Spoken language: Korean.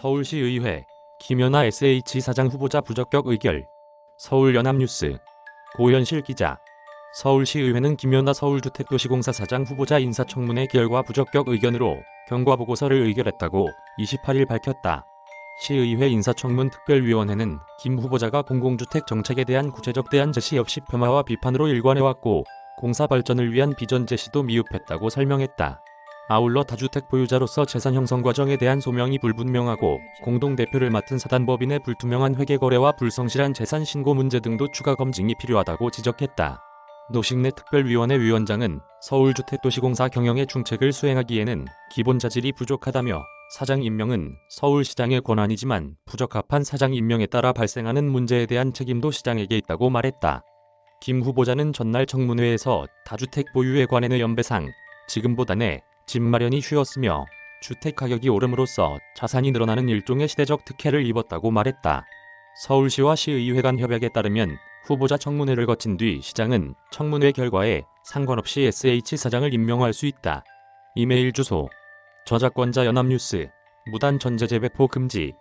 서울시의회 김연아 SH 사장 후보자 부적격 의결. 서울연합뉴스. 고현실 기자. 서울시의회는 김연아 서울주택도시공사 사장 후보자 인사청문회 결과 부적격 의견으로 경과보고서를 의결했다고 28일 밝혔다. 시의회 인사청문 특별위원회는 김 후보자가 공공주택 정책에 대한 구체적 대안 제시 없이 폄하와 비판으로 일관해왔고 공사 발전을 위한 비전 제시도 미흡했다고 설명했다. 아울러 다주택 보유자로서 재산 형성 과정에 대한 소명이 불분명하고 공동대표를 맡은 사단법인의 불투명한 회계 거래와 불성실한 재산 신고 문제 등도 추가 검증이 필요하다고 지적했다. 노식래 특별위원회 위원장은 서울주택도시공사 경영의 중책을 수행하기에는 기본 자질이 부족하다며 사장 임명은 서울시장의 권한이지만 부적합한 사장 임명에 따라 발생하는 문제에 대한 책임도 시장에게 있다고 말했다. 김 후보자는 전날 청문회에서 다주택 보유에 관해 연배상 지금보다 내집 마련이 쉬웠으며 주택 가격이 오름으로써 자산이 늘어나는 일종의 시대적 특혜를 입었다고 말했다. 서울시와 시의회 간 협약에 따르면 후보자 청문회를 거친 뒤 시장은 청문회 결과에 상관없이 SH 사장을 임명할 수 있다. 이메일 주소 저작권자 연합뉴스 무단 전제재 배포 금지